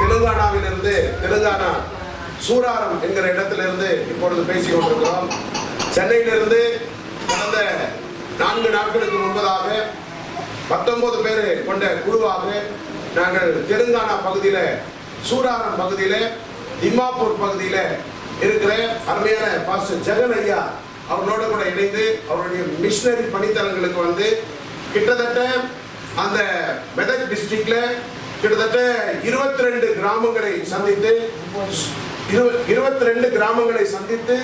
தெலுங்கானாவிலிருந்து தெலுங்கானா சூராரம் என்கிற இடத்திலிருந்து இப்பொழுது பேசிக் கொண்டிருக்கிறோம். சென்னையிலிருந்து கடந்த நான்கு நாட்களுக்கு முன்பதாக பத்தொன்பது பேர் கொண்ட குழுவாக நாங்கள் தெலுங்கானா பகுதியில் சூராரம் பகுதியில் திம்மாப்பூர் பகுதியில் இருக்கிற அருமையான பாஸ்டர் ஜெகன் ஐயா அவர்களோடு கூட இணைந்து அவருடைய மிஷினரி பணித்தலங்களுக்கு வந்து கிட்டத்தட்ட அந்த மெதக் டிஸ்ட்ரிக்ட்ல கிட்டத்தட்ட இருபத்தி ரெண்டு கிராமங்களை சந்தித்து இருபத்தி ரெண்டு கிராமங்களை சந்தித்து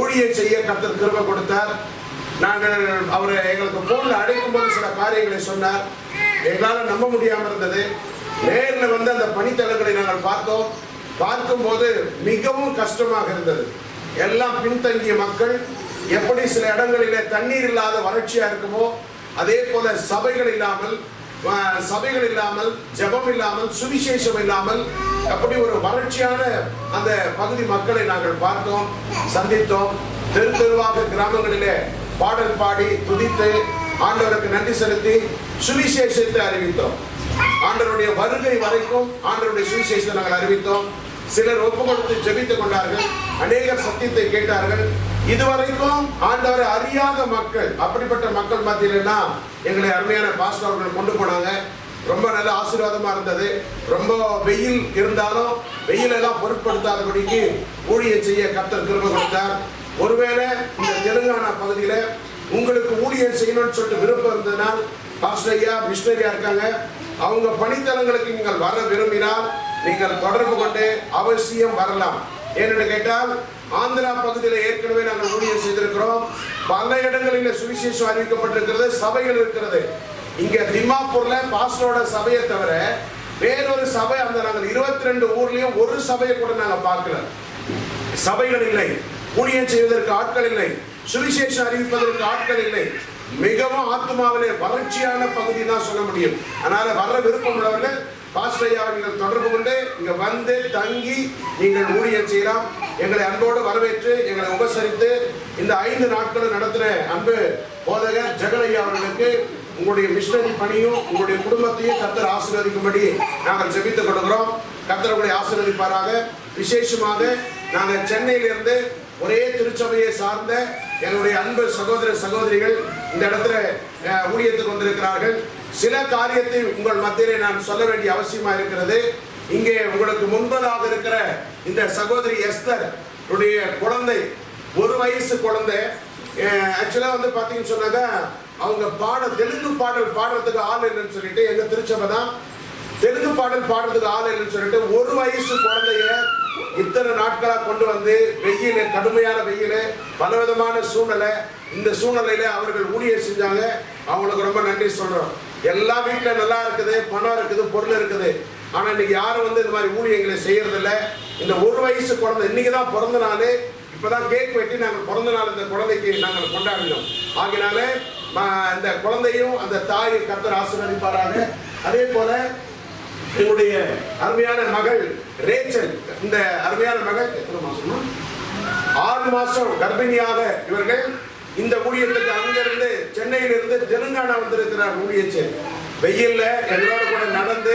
ஊழியை செய்ய கத்தர் கிருப கொடுத்தார். நாங்கள் அவரை எங்களுக்கு போன்ல அழைக்கும் போது சில காரியங்களை சொன்னார். எங்களால் நம்ப முடியாமல் இருந்தது. நேரில் வந்து அந்த பணித்தளங்களை நாங்கள் பார்த்தோம். பார்க்கும்போது மிகவும் கஷ்டமாக இருந்தது. எல்லாம் பின்தங்கிய மக்கள் எப்படி சில இடங்களிலே தண்ணீர் இல்லாத வறட்சியாக இருக்குமோ அதே போல சபைகள் இல்லாமல் சபைகள் இல்லாமல் ஜெபம் இல்லாமல் சுவிசேஷம் இல்லாமல் அப்படி ஒரு வறட்சியான அந்த பகுதி மக்களை நாங்கள் பார்த்தோம் சந்தித்தோம். தெரு தெருவாக கிராமங்களிலே பாடல் பாடி துதித்து ஆண்டவருக்கு நன்றி செலுத்தி சுவிசேஷத்தை அறிவித்தோம். ஆண்டவருடைய வருகை வரைக்கும் ஆண்டவருடைய சுவிசேஷத்தை நாங்கள் அறிவித்தோம். சிலர் ஒப்பு கொடுத்து ஜெபித்துக் கொண்டார்கள். அநேகர் சத்தியத்தை கேட்டார்கள். இதுவரைக்கும் ஆண்டவரை அறியாத மக்கள் அப்படிப்பட்ட மக்கள் மத்தியிலன்னா எங்களை அருமையான பாஸ்டர் அவர்கள் கொண்டு போனாங்க. ரொம்ப நல்ல ஆசீர்வாதமா இருந்தது. ரொம்ப வெயில் இருந்தாலும் வெயில் எல்லாம் பொருட்படுத்தாதபடிக்கு ஊழியம் செய்ய கத்தர் திரும்ப கொடுத்தார். ஒருவேளை இந்த தெலுங்கானா பகுதியில உங்களுக்கு ஊழியம் செய்யணும்னு சொல்லிட்டு விருப்பம் இருந்ததுனால் பாஸ்டர் ஐயா மிஷினரியா இருக்காங்க. அவங்க பணித்தலங்களுக்கு நீங்கள் வர விரும்பினால் நீங்கள் தொடர்பு கொண்டு அவசியம் வரலாம். ஏனென்று கேட்டால் ஆந்திரா பகுதியில் ஏற்கனவே நாங்கள் ஊழியம் செய்திருக்கிறோம். பல இடங்களில் சுவிசேஷம் அறிவிக்கப்பட்டிருக்கிறது சபைகள் இருக்கிறது. இங்க திம்மாப்பூர்ல பாஸ்டரோட சபையை தவிர வேறொரு சபை அந்த நாங்கள் இருபத்தி ரெண்டு ஊர்லயும் ஒரு சபையை கூட நாங்கள் பார்க்கல. சபைகள் இல்லை. ஊழியம் செய்வதற்கு ஆட்கள் இல்லை. சுவிசேஷம் அறிவிப்பதற்கு ஆட்கள் இல்லை. மிகவும் ஆத்மாவிலே வறட்சியான பகுதி தான் சொல்ல முடியும். அதனால வர்ற விருப்பம் உள்ளவர்கள் பாஸ்டையா நீங்கள் தொடர்பு கொண்டு இங்க வந்து தங்கி நீங்கள் ஊழியம் செய்யலாம். எங்களை அன்போடு வரவேற்று எங்களை உபசரித்து இந்த ஐந்து நாட்களும் நடத்துகிற அன்பு போதகர் ஜெகன் அவர்களுக்கு உங்களுடைய மிஷினரி பணியும் உங்களுடைய குடும்பத்தையும் கத்தர் ஆசீர்வதிக்கும்படி நாங்கள் ஜெபித்துக் கொடுக்கிறோம் கத்தர் உங்களை ஆசீர்வதிப்பாராக. விசேஷமாக நாங்கள் சென்னையிலிருந்து ஒரே திருச்சபையை சார்ந்த எங்களுடைய அன்பு சகோதர சகோதரிகள் இந்த இடத்துல ஊழியத்துக்கு வந்திருக்கிறார்கள். சில காரியத்தை உங்கள் மத்தியிலே நான் சொல்ல வேண்டிய அவசியமா இருக்கிறது. இங்கே உங்களுக்கு முன்பதாக இருக்கிற இந்த சகோதரி எஸ்தர் உடைய குழந்தை ஒரு வயசு குழந்தை ஆக்சுவலாக வந்து பார்த்தீங்கன்னு சொன்னாக்கா அவங்க பாட தெலுங்கு பாடல் பாடுறதுக்கு ஆள் இல்லைன்னு சொல்லிட்டு எங்கள் திருச்சபை தான் தெலுங்கு பாடல் பாடுறதுக்கு ஆள் இல்லைன்னு சொல்லிட்டு ஒரு வயசு குழந்தைய இத்தனை நாட்களாக கொண்டு வந்து வெயில் கடுமையான வெயில் பலவிதமான சூழ்நிலை. இந்த சூழ்நிலையில அவர்கள் ஊழியர் செஞ்சாங்க. அவங்களுக்கு ரொம்ப நன்றி சொல்கிறோம் எல்லா வீட்டில் நல்லா இருக்குது பணம் இருக்குது பொருள் இருக்குது. ஆனால் இன்னைக்கு யாரும் வந்து இந்த மாதிரி ஊழியங்களை செய்யறதில்ல. இந்த ஒரு வயசு குழந்தை இன்னைக்கு தான் பிறந்த நாள். இப்பதான் கேக் வெட்டி நாங்கள் பிறந்த நாள் இந்த குழந்தைக்கு நாங்கள் கொண்டாடினோம். ஆகினால இந்த குழந்தையும் அந்த தாயை கத்தர் ஆசீர்வதிப்பாராங்க அதே போல என்னுடைய அருமையான மகள் ரேச்சல் இந்த அருமையான மகள் எத்தனை மாசம் ஆறு மாசம் கர்ப்பிணியாக இவர்கள் இந்த ஊழியத்துக்கு அங்கிருந்து சென்னையிலிருந்து தெலுங்கானா வந்திருக்கிறார் ஊழியச்சு வெயில்ல எங்களோட கூட நடந்து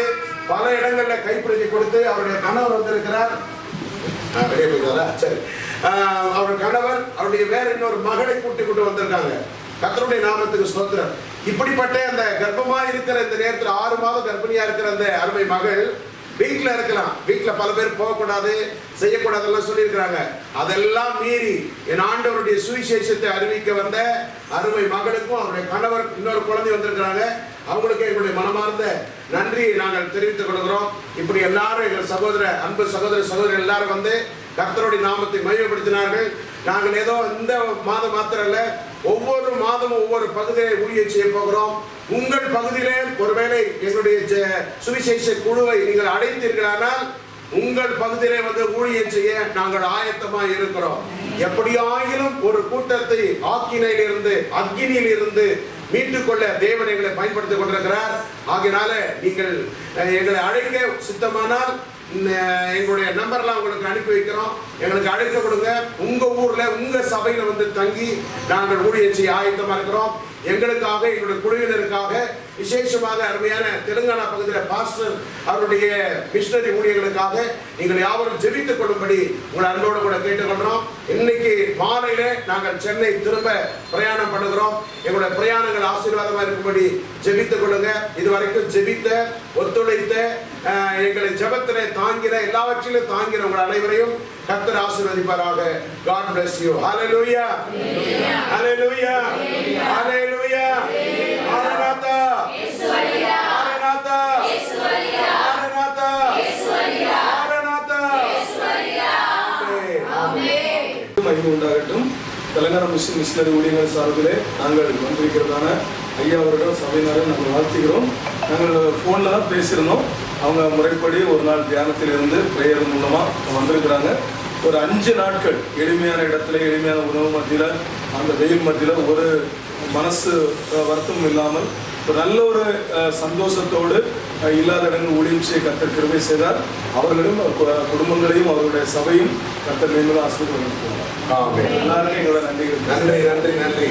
பல இடங்கள்ல கைப்பிடிச்சு கொடுத்து அவருடைய கணவர் வந்திருக்கிறார். வெளியே போயிட்டாரா சரி. அவர் கணவர் அவருடைய வேற இன்னொரு மகளை கூட்டி கொண்டு வந்திருக்காங்க. கத்தருடைய நாமத்துக்கு ஸ்தோத்திரம். இப்படிப்பட்ட அந்த கர்ப்பமா இருக்கிற இந்த நேரத்தில் ஆறு மாதம் கர்ப்பிணியா இருக்கிற அந்த அருமை மகள் வீட்டில் இருக்கலாம். வீட்டில் பல பேர் போகக்கூடாது செய்யக்கூடாதெல்லாம் சொல்லியிருக்கிறாங்க. அதெல்லாம் மீறி என் ஆண்டவருடைய சுவிசேஷத்தை அறிவிக்க வந்த அருமை மகளுக்கும் அவருடைய கணவர் இன்னொரு குழந்தை வந்திருக்கிறாங்க. அவங்களுக்கு எங்களுடைய மனமார்ந்த நன்றியை நாங்கள் தெரிவித்துக் கொள்கிறோம். இப்படி எல்லாரும் எங்கள் சகோதர அன்பு சகோதர சகோதரர் எல்லாரும் வந்து கர்த்தருடைய நாமத்தை மையப்படுத்தினார்கள். நாங்கள் ஏதோ இந்த மாதம் மாத்திரம் இல்லை ஒவ்வொரு மாதமும் ஒவ்வொரு பகுதியை ஊழியர் செய்ய போகிறோம். உங்கள் பகுதியிலே ஒருவேளை எங்களுடைய சுவிசேஷ குழுவை நீங்கள் அடைத்தீர்களானால் உங்கள் பகுதியிலே வந்து ஊழியம் செய்ய நாங்கள் ஆயத்தமா இருக்கிறோம். எப்படியாயிலும் ஒரு கூட்டத்தை ஆக்கினையிலிருந்து அக்கினியில் இருந்து மீட்டுக்கொள்ள தேவன் எங்களை பயன்படுத்திக் கொண்டிருக்கிறார். ஆகினால நீங்கள் எங்களை அழைக்க சித்தமானால் எங்களுடைய நம்பர்லாம் உங்களுக்கு அனுப்பி வைக்கிறோம். எங்களுக்கு அழைத்து கொடுங்க. உங்க ஊர்ல உங்க சபையில வந்து தங்கி நாங்கள் ஊழியர் செய்ய ஆயத்தமா இருக்கிறோம். எங்களுக்காக எங்களுடைய குழுவினருக்காக விசேஷமாக அருமையான தெலுங்கானா பகுதியில் பாஸ்டர் அவருடைய மிஷனரி ஊழியர்களுக்காக நீங்கள் யாவரும் ஜெபித்துக் கொள்ளும்படி உங்களை அன்போடு கூட கேட்டுக்கொள்றோம் இன்னைக்கு மாலையில நாங்கள் சென்னை திரும்ப பிரயாணம் பண்ணுகிறோம். எங்களுடைய பிரயாணங்கள் ஆசீர்வாதமா இருக்கும்படி ஜெபித்துக் கொள்ளுங்க. இதுவரைக்கும் ஜெபித்த ஒத்துழைத்த எங்களை ஜெபத்திலே தாங்கிற எல்லாவற்றிலும் தாங்கிற உங்கள் அனைவரையும் கர்த்தர் ஆசீர்வதிப்பாராக. God bless you. Hallelujah. Hallelujah. Hallelujah. மகிமை உண்டாகட்டும். தெலங்கானா முஸ்லிம் மிஷினரி ஊழியர்கள் சார்பிலே நாங்கள் வந்திருக்கிறதான ஐயா அவர்கள் சபையினரும் நாங்கள் வாழ்த்துகிறோம். நாங்கள் ஃபோனில் தான் பேசியிருந்தோம். அவங்க முறைப்படி ஒரு நாள் தியானத்தில் இருந்து பிரேயர் மூலமாக வந்திருக்கிறாங்க. ஒரு அஞ்சு நாட்கள் எளிமையான இடத்துல எளிமையான உணவு மத்தியில் அந்த வெயில் மத்தியில் ஒரு மனசு வருத்தம் இல்லாமல் ஒரு நல்ல ஒரு சந்தோஷத்தோடு இல்லாத இடங்கள் ஊழியம் செய்ய கர்த்தர் கிருபை செய்தார். அவர்களும் குடும்பங்களையும் அவருடைய சபையும் மேலும் ஆசீர்வதிக்கிறார் ஆமென். எல்லாருக்கும் எங்களோட நன்றிகள். நன்றி நன்றி நன்றி.